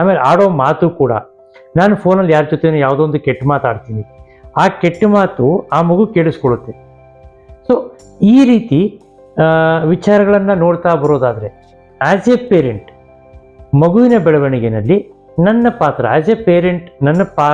ಆಮೇಲೆ ಆಡೋ ಮಾತು ಕೂಡ. ನಾನು ಫೋನಲ್ಲಿ ಯಾರ ಜೊತೆ ಯಾವುದೋ ಒಂದು ಕೆಟ್ಟ ಮಾತಾಡ್ತೀನಿ ಆ ಕೆಟ್ಟ ಮಾತು ಆ ಮಗು ಕೇಳಿಸ್ಕೊಳ್ಳುತ್ತೆ. ಸೊ ಈ ರೀತಿ ವಿಚಾರಗಳನ್ನು ನೋಡ್ತಾ ಬರೋದಾದರೆ ಆ್ಯಸ್ ಎ ಪೇರೆಂಟ್ ಮಗುವಿನ ಬೆಳವಣಿಗೆನಲ್ಲಿ ನನ್ನ ಪಾತ್ರ ಆ್ಯಸ್ ಎ ಪೇರೆಂಟ್ ನನ್ನ ಪಾ,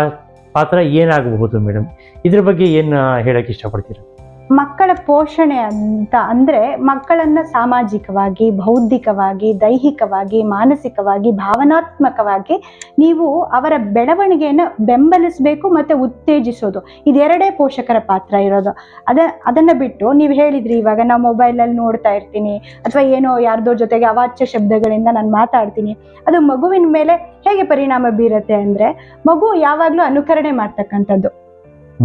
ಪಾತ್ರ ಏನಾಗಬಹುದು ಮೇಡಮ್ ಇದ್ರ ಬಗ್ಗೆ ಏನು ಹೇಳೋಕ್ಕೆ ಇಷ್ಟಪಡ್ತೀರಾ? ಮಕ್ಕಳ ಪೋಷಣೆ ಅಂತ ಅಂದ್ರೆ ಮಕ್ಕಳನ್ನ ಸಾಮಾಜಿಕವಾಗಿ, ಬೌದ್ಧಿಕವಾಗಿ, ದೈಹಿಕವಾಗಿ, ಮಾನಸಿಕವಾಗಿ, ಭಾವನಾತ್ಮಕವಾಗಿ ನೀವು ಅವರ ಬೆಳವಣಿಗೆಯನ್ನು ಬೆಂಬಲಿಸಬೇಕು ಮತ್ತೆ ಉತ್ತೇಜಿಸೋದು. ಇದೆರಡೇ ಪೋಷಕರ ಪಾತ್ರ ಇರೋದು. ಅದ, ಅದನ್ನ ಬಿಟ್ಟು ನೀವು ಹೇಳಿದ್ರಿ ಇವಾಗ ನಾವು ಮೊಬೈಲಲ್ಲಿ ನೋಡ್ತಾ ಇರ್ತೀನಿ ಅಥವಾ ಏನೋ ಯಾರ್ದೋ ಜೊತೆಗೆ ಅವಾಚ್ಯ ಶಬ್ದಗಳಿಂದ ನಾನು ಮಾತಾಡ್ತೀನಿ. ಅದು ಮಗುವಿನ ಮೇಲೆ ಹೇಗೆ ಪರಿಣಾಮ ಬೀರುತ್ತೆ ಅಂದ್ರೆ ಮಗು ಯಾವಾಗಲೂ ಅನುಕರಣೆ ಮಾಡ್ತಕ್ಕಂಥದ್ದು.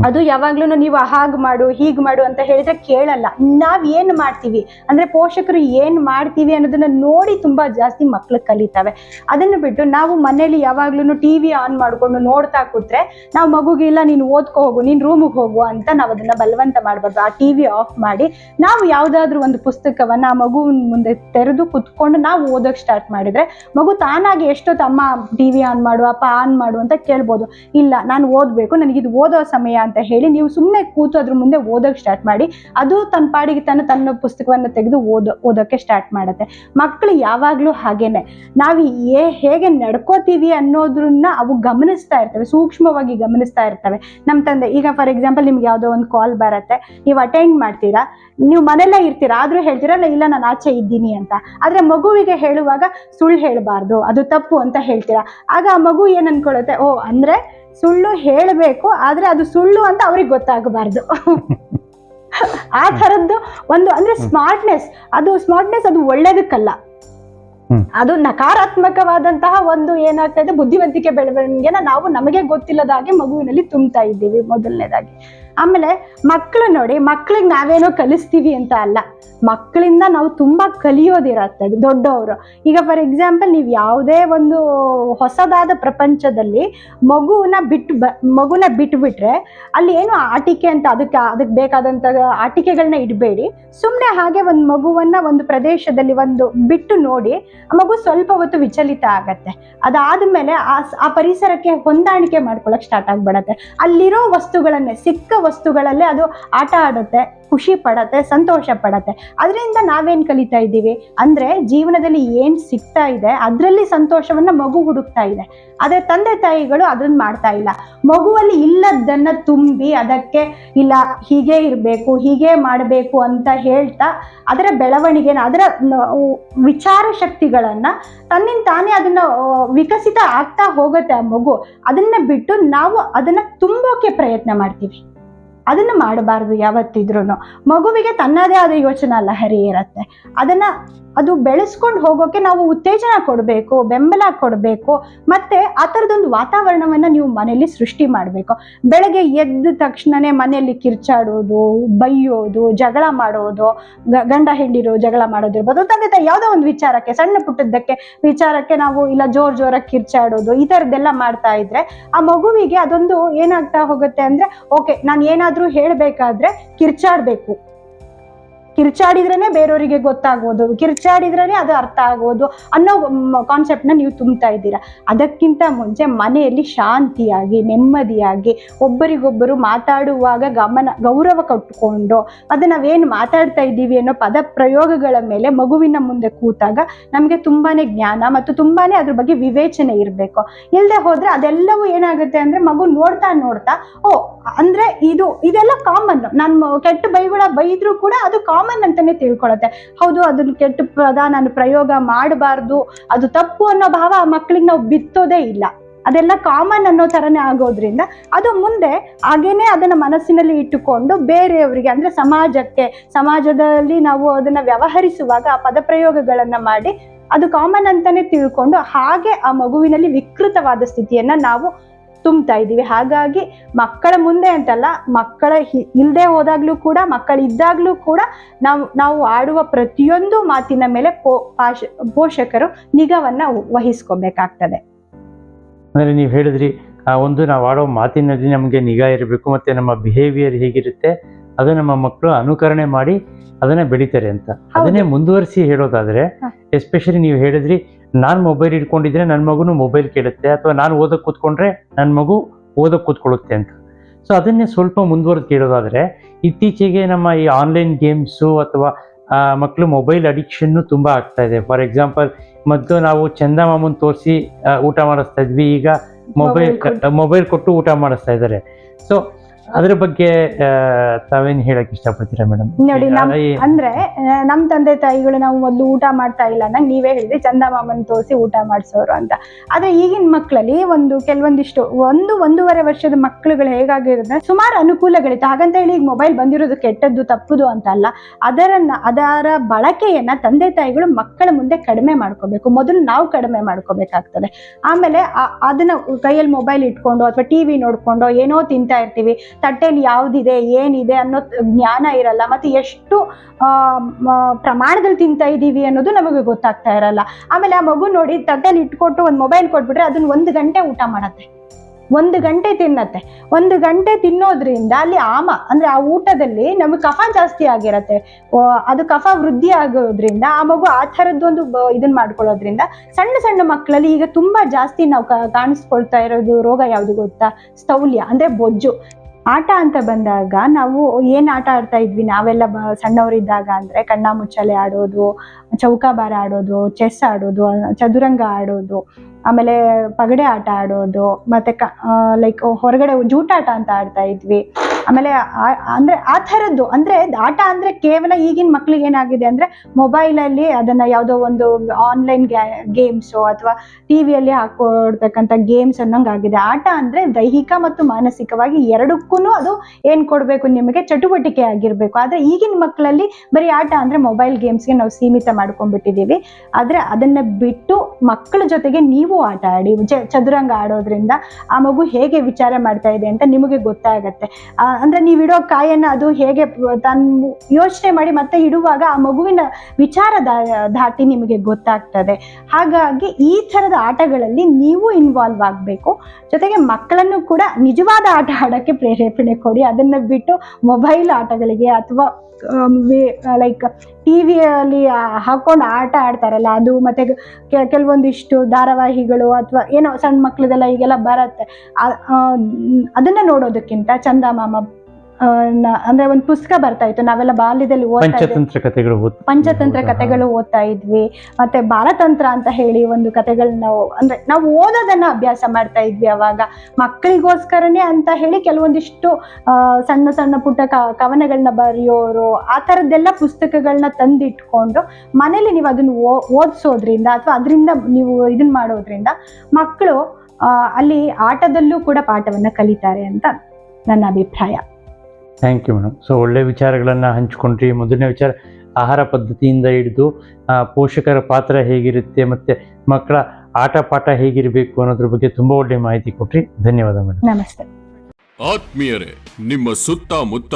ಅದು ಯಾವಾಗ್ಲೂ ನೀವು ಹಾಗ್ ಮಾಡು, ಹೀಗ್ ಮಾಡು ಅಂತ ಹೇಳಿದ್ರೆ ಕೇಳಲ್ಲ. ನಾವ್ ಏನ್ ಮಾಡ್ತೀವಿ? ಅಂದ್ರೆ ಪೋಷಕರು ಏನ್ ಮಾಡ್ತೀವಿ ಅನ್ನೋದನ್ನ ನೋಡಿ ತುಂಬಾ ಜಾಸ್ತಿ ಮಕ್ಳು ಕಲಿತಾವೆ. ಅದನ್ನ ಬಿಟ್ಟು ನಾವು ಮನೇಲಿ ಯಾವಾಗ್ಲೂ ಟಿವಿ ಆನ್ ಮಾಡ್ಕೊಂಡು ನೋಡ್ತಾ ಕೂತ್ರೆ ನಾವು ಮಗುಗೆ ಇಲ್ಲ, ನೀನು ಓದ್ಕೋ ಹೋಗು, ನೀನ್ ರೂಮಿಗೆ ಹೋಗು ಅಂತ ನಾವು ಅದನ್ನ ಬಲವಂತ ಮಾಡ್ಬಾರ್ದು. ಆ ಟಿವಿ ಆಫ್ ಮಾಡಿ ನಾವು ಯಾವ್ದಾದ್ರು ಒಂದು ಪುಸ್ತಕವನ್ನ ಆ ಮಗುವಿನ ಮುಂದೆ ತೆರೆದು ಕುತ್ಕೊಂಡು ನಾವು ಓದೋಕ್ ಸ್ಟಾರ್ಟ್ ಮಾಡಿದ್ರೆ ಮಗು ತಾನಾಗಿ ಎಷ್ಟೊತ್ತು ತಮ್ಮ ಟಿವಿ ಆನ್ ಮಾಡು, ಅಪ್ಪ ಆನ್ ಮಾಡು ಅಂತ ಕೇಳ್ಬೋದು. ಇಲ್ಲ, ನಾನು ಓದ್ಬೇಕು ನನಗೆ ಇದು ಓದೋ ಸಮಯ ಅಂತ ಹೇಳಿ ನೀವು ಸುಮ್ಮನೆ ಕೂತು ಅದ್ರ ಮುಂದೆ ಓದೋಕೆ ಸ್ಟಾರ್ಟ್ ಮಾಡಿ, ಅದು ತನ್ನ ಪಾಡಿಗೆ ತಾನು ತನ್ನ ಪುಸ್ತಕವನ್ನು ತೆಗೆದು ಓದೋ, ಓದೋಕೆ ಸ್ಟಾರ್ಟ್ ಮಾಡುತ್ತೆ. ಮಕ್ಕಳು ಯಾವಾಗಲೂ ಹಾಗೇನೆ. ನಾವು ಏ ಹೇಗೆ ನಡ್ಕೋತೀವಿ ಅನ್ನೋದ್ರನ್ನ ಅವು ಗಮನಿಸ್ತಾ ಇರ್ತವೆ, ಸೂಕ್ಷ್ಮವಾಗಿ ಗಮನಿಸ್ತಾ ಇರ್ತವೆ. ನಮ್ಮ ತಂದೆ, ಈಗ ಫಾರ್ ಎಕ್ಸಾಂಪಲ್ ನಿಮ್ಗೆ ಯಾವುದೋ ಒಂದು ಕಾಲ್ ಬರುತ್ತೆ, ನೀವು ಅಟೆಂಡ್ ಮಾಡ್ತೀರಾ, ನೀವು ಮನೆಯಲ್ಲೇ ಇರ್ತೀರಾ, ಆದ್ರೂ ಹೇಳ್ತೀರಾ ಇಲ್ಲ, ನಾನು ಆಚೆ ಇದ್ದೀನಿ ಅಂತ. ಆದ್ರೆ ಮಗುವಿಗೆ ಹೇಳುವಾಗ ಸುಳ್ಳು ಹೇಳಬಾರ್ದು, ಅದು ತಪ್ಪು ಅಂತ ಹೇಳ್ತೀರಾ. ಆಗ ಆ ಮಗು ಏನ್ ಅನ್ಕೊಳ್ಳುತ್ತೆ, ಓ, ಅಂದ್ರೆ ಸುಳ್ಳು ಹೇಳಬೇಕು ಆದ್ರೆ ಅದು ಸುಳ್ಳು ಅಂತ ಅವ್ರಿಗೆ ಗೊತ್ತಾಗಬಾರ್ದು. ಆ ಥರದ್ದು ಒಂದು ಅಂದ್ರೆ ಸ್ಮಾರ್ಟ್ನೆಸ್ ಅದು ಸ್ಮಾರ್ಟ್ನೆಸ್ ಅದು ಒಳ್ಳೇದಕ್ಕಲ್ಲ. ಅದು ನಕಾರಾತ್ಮಕವಾದಂತಹ ಒಂದು ಏನಾಗ್ತಾ ಇದೆ ಬುದ್ಧಿವಂತಿಕೆ ಬೆಳವಣಿಗೆನ ನಾವು ನಮಗೆ ಗೊತ್ತಿಲ್ಲದ ಹಾಗೆ ಮಗುವಿನಲ್ಲಿ ತುಂಬ್ತಾ ಇದ್ದೀವಿ ಮೊದಲನೇದಾಗಿ. ಆಮೇಲೆ ಮಕ್ಕಳು ನೋಡಿ ಮಕ್ಕಳಿಗೆ ನಾವೇನೋ ಕಲಿಸ್ತೀವಿ ಅಂತ ಅಲ್ಲ. ಮಕ್ಕಳಿಂದ ನಾವು ತುಂಬ ಕಲಿಯೋದಿರತ್ತೆ, ದೊಡ್ಡವರು. ಈಗ ಫಾರ್ ಎಕ್ಸಾಂಪಲ್ ನೀವು ಯಾವುದೇ ಒಂದು ಹೊಸದಾದ ಪ್ರಪಂಚದಲ್ಲಿ ಮಗುವನ್ನ ಬಿಟ್ಟು ಬ, ಮಗುನ ಬಿಟ್ಬಿಟ್ರೆ ಅಲ್ಲಿ ಏನು ಆಟಿಕೆ ಅಂತ ಅದಕ್ಕೆ ಅದಕ್ಕೆ ಬೇಕಾದಂಥ ಆಟಿಕೆಗಳನ್ನ ಇಡಬೇಡಿ. ಸುಮ್ಮನೆ ಹಾಗೆ ಒಂದು ಮಗುವನ್ನ ಒಂದು ಪ್ರದೇಶದಲ್ಲಿ ಒಂದು ಬಿಟ್ಟು ನೋಡಿ ಆ ಮಗು ಸ್ವಲ್ಪ ಹೊತ್ತು ವಿಚಲಿತ ಆಗತ್ತೆ. ಅದಾದ್ಮೇಲೆ ಆ ಆ ಪರಿಸರಕ್ಕೆ ಹೊಂದಾಣಿಕೆ ಮಾಡ್ಕೊಳಕ್ ಸ್ಟಾರ್ಟ್ ಆಗ್ಬಿಡತ್ತೆ. ಅಲ್ಲಿರೋ ವಸ್ತುಗಳನ್ನೇ, ಸಿಕ್ಕ ವಸ್ತುಗಳಲ್ಲೇ ಅದು ಆಟ ಆಡುತ್ತೆ, ಖುಷಿ ಪಡತ್ತೆ, ಸಂತೋಷ ಪಡತ್ತೆ. ಅದರಿಂದ ನಾವೇನ್ ಕಲಿತಾ ಇದ್ದೀವಿ? ಅಂದ್ರೆ ಜೀವನದಲ್ಲಿ ಏನ್ ಸಿಗ್ತಾ ಇದೆ, ಅದರಲ್ಲಿ ಸಂತೋಷವನ್ನ ಮಗು ಹುಡುಕ್ತಾ ಇದೆ. ಆದ್ರೆ ತಂದೆ ತಾಯಿಗಳು ಅದನ್ನ ಮಾಡ್ತಾ ಇಲ್ಲ. ಮಗುವಲ್ಲಿ ಇಲ್ಲದನ್ನ ತುಂಬಿ ಅದಕ್ಕೆ, ಇಲ್ಲ, ಹೀಗೆ ಇರಬೇಕು, ಹೀಗೆ ಮಾಡಬೇಕು ಅಂತ ಹೇಳ್ತಾ ಅದರ ಬೆಳವಣಿಗೆನ, ಅದರ ವಿಚಾರ ಶಕ್ತಿಗಳನ್ನ ತನ್ನಿಂದ ತಾನೇ ಅದನ್ನ ವಿಕಸಿತ ಆಗ್ತಾ ಹೋಗುತ್ತೆ ಆ ಮಗು. ಅದನ್ನ ಬಿಟ್ಟು ನಾವು ಅದನ್ನ ತುಂಬೋಕೆ ಪ್ರಯತ್ನ ಮಾಡ್ತೀವಿ. ಅದನ್ನ ಮಾಡಬಾರ್ದು ಯಾವತ್ತಿದ್ರೂ ಮಗುವಿಗೆ ತನ್ನದೇ ಆದ ಯೋಚನಾ ಲಹರಿ ಇರತ್ತೆ. ಅದನ್ನ ಅದು ಬೆಳೆಸ್ಕೊಂಡು ಹೋಗೋಕೆ ನಾವು ಉತ್ತೇಜನ ಕೊಡಬೇಕು, ಬೆಂಬಲ ಕೊಡಬೇಕು, ಮತ್ತೆ ಆ ಥರದೊಂದು ವಾತಾವರಣವನ್ನು ನೀವು ಮನೆಯಲ್ಲಿ ಸೃಷ್ಟಿ ಮಾಡಬೇಕು. ಬೆಳಗ್ಗೆ ಎದ್ದ ತಕ್ಷಣವೇ ಮನೆಯಲ್ಲಿ ಕಿರ್ಚಾಡೋದು, ಬೈಯೋದು, ಜಗಳ ಮಾಡೋದು ಗಂಡ ಹೆಂಡಿರು ಜಗಳ ಮಾಡೋದಿರ್ಬೋದು ತಂದೆ ತಾಯಿ ಯಾವುದೋ ಒಂದು ವಿಚಾರಕ್ಕೆ, ಸಣ್ಣ ಪುಟ್ಟದ್ದಕ್ಕೆ ವಿಚಾರಕ್ಕೆ ನಾವು ಇಲ್ಲ ಜೋರು ಜೋರಾಗಿ ಕಿರ್ಚಾಡೋದು, ಈ ಥರದ್ದೆಲ್ಲ ಮಾಡ್ತಾ ಇದ್ರೆ ಆ ಮಗುವಿಗೆ ಅದೊಂದು ಏನಾಗ್ತಾ ಹೋಗುತ್ತೆ ಅಂದರೆ, ಓಕೆ, ನಾನು ಏನಾದ್ರೂ ಹೇಳ್ಬೇಕಾದ್ರೆ ಕಿರ್ಚಾಡ್ಬೇಕು. ಕಿರ್ಚಾಡಿದ್ರೇನೆ ಬೇರೆಯವರಿಗೆ ಗೊತ್ತಾಗೋದು ಕಿರ್ಚಾಡಿದ್ರೇನೆ ಅದು ಅರ್ಥ ಆಗೋದು ಅನ್ನೋ ಕಾನ್ಸೆಪ್ಟ್ನ ನೀವು ತುಂಬ್ತಾ ಇದ್ದೀರಾ. ಅದಕ್ಕಿಂತ ಮುಂಚೆ ಮನೆಯಲ್ಲಿ ಶಾಂತಿಯಾಗಿ, ನೆಮ್ಮದಿಯಾಗಿ ಒಬ್ಬರಿಗೊಬ್ಬರು ಮಾತಾಡುವಾಗ ಗಮನ, ಗೌರವ ಕಟ್ಟಿಕೊಂಡು ಅದು ನಾವೇನು ಮಾತಾಡ್ತಾ ಇದ್ದೀವಿ ಅನ್ನೋ ಪದ ಪ್ರಯೋಗಗಳ ಮೇಲೆ ಮಗುವಿನ ಮುಂದೆ ಕೂತಾಗ ನಮಗೆ ತುಂಬಾನೇ ಜ್ಞಾನ ಮತ್ತು ತುಂಬಾನೇ ಅದ್ರ ಬಗ್ಗೆ ವಿವೇಚನೆ ಇರಬೇಕು. ಇಲ್ಲದೆ ಹೋದ್ರೆ ಅದೆಲ್ಲವೂ ಏನಾಗುತ್ತೆ ಅಂದರೆ ಮಗು ನೋಡ್ತಾ ನೋಡ್ತಾ, ಓ ಅಂದ್ರೆ ಇದು, ಇದೆಲ್ಲ ಕಾಮನ್ ನಾನು ಕೆಟ್ಟ ಬೈಗಳ ಬೈದ್ರು ಕೂಡ ಅದು ಕಾಮನ್ ಅಂತಾನೆ ತಿಳ್ಕೊಳತ್ತೆ. ಹೌದು ಅದನ್ನ ಕೆಟ್ಟ ಪದ ನಾನು ಪ್ರಯೋಗ ಮಾಡಬಾರ್ದು. ಅದು ತಪ್ಪು ಅನ್ನೋ ಭಾವ ಆ ಮಕ್ಕಳಿಗೆ ನಾವು ಬಿತ್ತೋದೇ ಇಲ್ಲ. ಅದೆಲ್ಲ ಕಾಮನ್ ಅನ್ನೋ ಥರನೇ ಆಗೋದ್ರಿಂದ ಅದು ಮುಂದೆ ಹಾಗೇನೆ ಅದನ್ನ ಮನಸ್ಸಿನಲ್ಲಿ ಇಟ್ಟುಕೊಂಡು ಬೇರೆಯವರಿಗೆ ಅಂದ್ರೆ ಸಮಾಜಕ್ಕೆ, ಸಮಾಜದಲ್ಲಿ ನಾವು ಅದನ್ನ ವ್ಯವಹರಿಸುವಾಗ ಆ ಪದಪ್ರಯೋಗಗಳನ್ನು ಮಾಡಿ ಅದು ಕಾಮನ್ ಅಂತಾನೆ ತಿಳ್ಕೊಂಡು ಹಾಗೆ ಆ ಮಗುವಿನಲ್ಲಿ ವಿಕೃತವಾದ ಸ್ಥಿತಿಯನ್ನ ನಾವು ತುಂಬ್ತಾ ಇದ್ದೀವಿ. ಹಾಗಾಗಿ ಮಕ್ಕಳ ಮುಂದೆ ಅಂತಲ್ಲ ಮಕ್ಕಳ ಇಲ್ಲದೆ ಇಲ್ದೆ ಹೋದಾಗ್ಲೂ ಕೂಡ ಮಕ್ಕಳಿದ್ದಾಗ್ಲೂ ಕೂಡ ನಾವು ನಾವು ಆಡುವ ಪ್ರತಿಯೊಂದು ಮಾತಿನ ಮೇಲೆ ಪೋ ಪೋಷಕರು ನಿಗಾವನ್ನ ವಹಿಸ್ಕೋಬೇಕಾಗ್ತದೆ. ಅಂದ್ರೆ ನೀವು ಹೇಳಿದ್ರಿ ಆ ಒಂದು ನಾವು ಆಡೋ ಮಾತಿನಲ್ಲಿ ನಮಗೆ ನಿಗಾ ಇರಬೇಕು ಮತ್ತೆ ನಮ್ಮ ಬಿಹೇವಿಯರ್ ಹೇಗಿರುತ್ತೆ ಅದು ನಮ್ಮ ಮಕ್ಕಳು ಅನುಕರಣೆ ಮಾಡಿ ಅದನ್ನ ಬೆಳಿತಾರೆ ಅಂತ. ಅದನ್ನೇ ಮುಂದುವರಿಸಿ ಹೇಳೋದಾದ್ರೆ ಎಸ್ಪೆಷಲಿ ನೀವು ಹೇಳಿದ್ರಿ ನಾನು ಮೊಬೈಲ್ ಇಟ್ಕೊಂಡಿದ್ರೆ ನನ್ನ ಮಗುನು ಮೊಬೈಲ್ ಕೇಳುತ್ತೆ ಅಥವಾ ನಾನು ಓದಕ್ಕೆ ಕೂತ್ಕೊಂಡ್ರೆ ನನ್ನ ಮಗು ಓದಕ್ಕೆ ಕೂತ್ಕೊಳ್ಳುತ್ತೆ ಅಂತ. ಸೊ ಅದನ್ನೇ ಸ್ವಲ್ಪ ಮುಂದುವರೆದು ಕೇಳೋದಾದರೆ ಇತ್ತೀಚೆಗೆ ನಮ್ಮ ಈ ಆನ್ಲೈನ್ ಗೇಮ್ಸು ಅಥವಾ ಮಕ್ಕಳು ಮೊಬೈಲ್ ಅಡಿಕ್ಷನ್ನು ತುಂಬ ಆಗ್ತಾ ಇದೆ. ಫಾರ್ ಎಕ್ಸಾಂಪಲ್ ಮೊದಲು ನಾವು ಚಂದ ಮಾಮನ್ ತೋರಿಸಿ ಊಟ ಮಾಡಿಸ್ತಾ ಇದ್ವಿ ಈಗ ಮೊಬೈಲ್ ಮೊಬೈಲ್ ಕೊಟ್ಟು. ಊಟ ಮಾಡಿಸ್ತಾ ಇದ್ದಾರೆ. ಸೊ ಅದ್ರ ಬಗ್ಗೆ ತಾವೇನ್ ಹೇಳಕ್ ಇಷ್ಟಪಡ್ತೀರಾ ಮೇಡಮ್? ನೋಡಿ, ನಮ್- ಅಂದ್ರೆ ನಮ್ ತಂದೆ ತಾಯಿಗಳು ನಾವು ಮೊದ್ಲು ಊಟ ಮಾಡ್ತಾ ಇಲ್ಲ ನಂಗೆ ನೀವೇ ಹೇಳಿದ್ರಿ ಚಂದಮಾಮನ್ ತೋರಿಸಿ ಊಟ ಮಾಡಿಸೋರು ಅಂತ. ಆದ್ರೆ ಈಗಿನ ಮಕ್ಕಳಲ್ಲಿ ಒಂದು ಕೆಲವೊಂದಿಷ್ಟು ಒಂದು ಒಂದೂವರೆ ವರ್ಷದ ಮಕ್ಕಳುಗಳು ಹೇಗಾಗಿರುತ್ತೆ ಸುಮಾರು ಅನುಕೂಲಗಳಿತ್ತು. ಹಾಗಂತ ಹೇಳಿ ಈಗ ಮೊಬೈಲ್ ಬಂದಿರೋದು ಕೆಟ್ಟದ್ದು ತಪ್ಪುದು ಅಂತ ಅಲ್ಲ. ಅದರನ್ನ ಅದರ ಬಳಕೆಯನ್ನ ತಂದೆ ತಾಯಿಗಳು ಮಕ್ಕಳ ಮುಂದೆ ಕಡಿಮೆ ಮಾಡ್ಕೋಬೇಕು. ಮೊದಲು ನಾವು ಕಡಿಮೆ ಮಾಡ್ಕೋಬೇಕಾಗ್ತದೆ. ಆಮೇಲೆ ಅದನ್ನ ಕೈಯಲ್ಲಿ ಮೊಬೈಲ್ ಇಟ್ಕೊಂಡು ಅಥವಾ ಟಿವಿ ನೋಡ್ಕೊಂಡು ಏನೋ ತಿಂತಾ ಇರ್ತೀವಿ. ತಟ್ಟೆಯಲ್ಲಿ ಯಾವ್ದಿದೆ, ಏನಿದೆ ಅನ್ನೋ ಜ್ಞಾನ ಇರಲ್ಲ. ಮತ್ತೆ ಎಷ್ಟು ಪ್ರಮಾಣದಲ್ಲಿ ತಿಂತಾ ಇದ್ದೀವಿ ಅನ್ನೋದು ನಮಗೆ ಗೊತ್ತಾಗ್ತಾ ಇರಲ್ಲ. ಆಮೇಲೆ ಆ ಮಗು ನೋಡಿ ತಟ್ಟೆಯಲ್ಲಿ ಇಟ್ಕೊಟ್ಟು ಒಂದು ಮೊಬೈಲ್ ಕೊಟ್ಬಿಟ್ರೆ ಅದನ್ನ ಒಂದು ಗಂಟೆ ಊಟ ಮಾಡತ್ತೆ. ಒಂದು ಗಂಟೆ ತಿನ್ನತ್ತೆ. ಒಂದು ಗಂಟೆ ತಿನ್ನೋದ್ರಿಂದ ಅಲ್ಲಿ ಆಮ, ಅಂದ್ರೆ ಆ ಊಟದಲ್ಲಿ ನಮಗೆ ಕಫ ಜಾಸ್ತಿ ಆಗಿರತ್ತೆ. ಅದು ಕಫ ವೃದ್ಧಿ ಆಗೋದ್ರಿಂದ ಆ ಮಗು ಆ ಥರದ್ದೊಂದು ಇದನ್ನ ಮಾಡ್ಕೊಳ್ಳೋದ್ರಿಂದ ಸಣ್ಣ ಸಣ್ಣ ಮಕ್ಕಳಲ್ಲಿ ಈಗ ತುಂಬಾ ಜಾಸ್ತಿ ನಾವು ಕಾಣಿಸ್ಕೊಳ್ತಾ ಇರೋದು ರೋಗ ಯಾವುದು ಗೊತ್ತಾ? ಸ್ಥೌಲ್ಯ, ಅಂದ್ರೆ ಬೊಜ್ಜು. ಆಟ ಅಂತ ಬಂದಾಗ ನಾವು ಏನು ಆಟ ಆಡ್ತಾ ಇದ್ವಿ? ನಾವೆಲ್ಲ ಬ- ಸಣ್ಣವರಿದ್ದಾಗ ಅಂದ್ರೆ ಕಣ್ಣ ಮುಚ್ಚಾಲೆ ಆಡೋದು, ಚೌಕಾಬಾರ ಆಡೋದು, ಚೆಸ್ ಆಡೋದು, ಚದುರಂಗ ಆಡೋದು. ಆಮೇಲೆ ಪಗಡೆ ಆಟ ಆಡೋದು, ಮತ್ತೆ ಲೈಕ್ ಹೊರಗಡೆ ಜೂಟಾಟ ಅಂತ ಆಡ್ತಾ ಇದ್ವಿ. ಆಮೇಲೆ ಅಂದರೆ ಆ ಥರದ್ದು, ಅಂದರೆ ಆಟ ಅಂದರೆ ಕೇವಲ ಈಗಿನ ಮಕ್ಳಿಗೆ ಏನಾಗಿದೆ ಅಂದರೆ ಮೊಬೈಲಲ್ಲಿ ಅದನ್ನು ಯಾವುದೋ ಒಂದು ಆನ್ಲೈನ್ ಗೇಮ್ಸು ಅಥವಾ ಟಿವಿಯಲ್ಲಿ ಹಾಕೊಡ್ತಕ್ಕಂಥ ಗೇಮ್ಸ್ ಅನ್ನೋಂಗಾಗಿದೆ. ಆಟ ಅಂದರೆ ದೈಹಿಕ ಮತ್ತು ಮಾನಸಿಕವಾಗಿ ಎರಡಕ್ಕೂ ಅದು ಏನು ಕೊಡಬೇಕು? ನಿಮಗೆ ಚಟುವಟಿಕೆ ಆಗಿರಬೇಕು. ಆದರೆ ಈಗಿನ ಮಕ್ಕಳಲ್ಲಿ ಬರೀ ಆಟ ಅಂದರೆ ಮೊಬೈಲ್ ಗೇಮ್ಸ್ಗೆ ನಾವು ಸೀಮಿತ ಮಾಡ್ಕೊಂಡ್ಬಿಟ್ಟಿದ್ದೀವಿ. ಆದರೆ ಅದನ್ನು ಬಿಟ್ಟು ಮಕ್ಕಳ ಜೊತೆಗೆ ನೀವು ಆಟ ಆಡಿ ಚದುರಂಗ ಆಡೋದ್ರಿಂದ ಆ ಮಗು ಹೇಗೆ ವಿಚಾರ ಮಾಡ್ತಾ ಇದೆ ಅಂತ ನಿಮಗೆ ಗೊತ್ತಾಗತ್ತೆ. ನೀವು ಇಡೋ ಕಾಯನ್ನ ಅದು ಹೇಗೆ ತಾನು ಯೋಚನೆ ಮಾಡಿ ಮತ್ತೆ ಇಡುವಾಗ ಆ ಮಗುವಿನ ವಿಚಾರ ದಾಟಿ ನಿಮಗೆ ಗೊತ್ತಾಗ್ತದೆ. ಹಾಗಾಗಿ ಈ ಥರದ ಆಟಗಳಲ್ಲಿ ನೀವು ಇನ್ವಾಲ್ವ್ ಆಗಬೇಕು. ಜೊತೆಗೆ ಮಕ್ಕಳನ್ನು ಕೂಡ ನಿಜವಾದ ಆಟ ಆಡೋಕ್ಕೆ ಪ್ರೇರೇಪಣೆ ಕೊಡಿ. ಅದನ್ನ ಬಿಟ್ಟು ಮೊಬೈಲ್ ಆಟಗಳಿಗೆ ಅಥವಾ ಲೈಕ್ ಟಿವಿಯಲ್ಲಿ ಹಾಕೊಂಡು ಆಟ ಆಡ್ತಾರಲ್ಲ, ಅದು ಮತ್ತೆ ಕೆಲವೊಂದಿಷ್ಟು ಕೆಲವೊಂದಿಷ್ಟು ಧಾರಾವಾಹಿಗಳು ಅಥವಾ ಏನೋ ಸಣ್ಣ ಮಕ್ಳದೆಲ್ಲ ಈಗೆಲ್ಲ ಬರತ್ತೆ. ಅದನ್ನ ನೋಡೋದಕ್ಕಿಂತ ಚಂದಮಾಮ ನ- ಅಂದ್ರೆ ಒಂದು ಪುಸ್ತಕ ಬರ್ತಾ ಇತ್ತು. ನಾವೆಲ್ಲ ಬಾಲ್ಯದಲ್ಲಿ ಓದ್ತಾ ಇದ್ವಿ. ಪಂಚತಂತ್ರ ಕಥೆಗಳು ಓದ್- ಪಂಚತಂತ್ರ ಹೌದಾ? ಕಥೆಗಳು ಓದ್ತಾ ಇದ್ವಿ. ಮತ್ತೆ ಬಾಲತಂತ್ರ ಅಂತ ಹೇಳಿ ಒಂದು ಕಥೆಗಳನ್ನ ನಾವು ಅಂದ್ರೆ ನಾವು ಓದೋದನ್ನ ಅಭ್ಯಾಸ ಮಾಡ್ತಾ ಇದ್ವಿ ಅವಾಗ. ಮಕ್ಕಳಿಗೋಸ್ಕರನೇ ಅಂತ ಹೇಳಿ ಕೆಲವೊಂದಿಷ್ಟು ಆ, ಸಣ್ಣ ಸಣ್ಣ ಪುಟ್ಟ ಕ- ಕವನಗಳನ್ನ ಬರೆಯೋರು ಆ ಥರದ್ದೆಲ್ಲ ಪುಸ್ತಕಗಳನ್ನ ತಂದಿಟ್ಕೊಂಡು ಮನೇಲಿ ನೀವು ಅದನ್ನ ಓ- ಓದಿಸೋದ್ರಿಂದ ಅಥವಾ ಅದರಿಂದ ನೀವು ಇದನ್ನ ಮಾಡೋದ್ರಿಂದ ಮಕ್ಕಳು ಅಲ್ಲಿ ಆಟದಲ್ಲೂ ಕೂಡ ಪಾಠವನ್ನ ಕಲಿತಾರೆ ಅಂತ ನನ್ನ ಅಭಿಪ್ರಾಯ. ಥ್ಯಾಂಕ್ ಯು ಮೇಡಮ್ ಸೊ ಒಳ್ಳೆ ವಿಚಾರಗಳನ್ನು ಹಂಚ್ಕೊಂಡ್ರಿ. ಮೊದಲನೇ ವಿಚಾರ ಆಹಾರ ಪದ್ಧತಿಯಿಂದ ಹಿಡಿದು ಪೋಷಕರ ಪಾತ್ರ ಹೇಗಿರುತ್ತೆ ಮತ್ತು ಮಕ್ಕಳ ಆಟ ಪಾಠ ಹೇಗಿರಬೇಕು ಅನ್ನೋದ್ರ ಬಗ್ಗೆ ತುಂಬ ಒಳ್ಳೆ ಮಾಹಿತಿ ಕೊಟ್ರಿ. ಧನ್ಯವಾದ ಮೇಡಮ್ ನಮಸ್ತೆ. ಆತ್ಮೀಯರೇ ನಿಮ್ಮ ಸುತ್ತಮುತ್ತ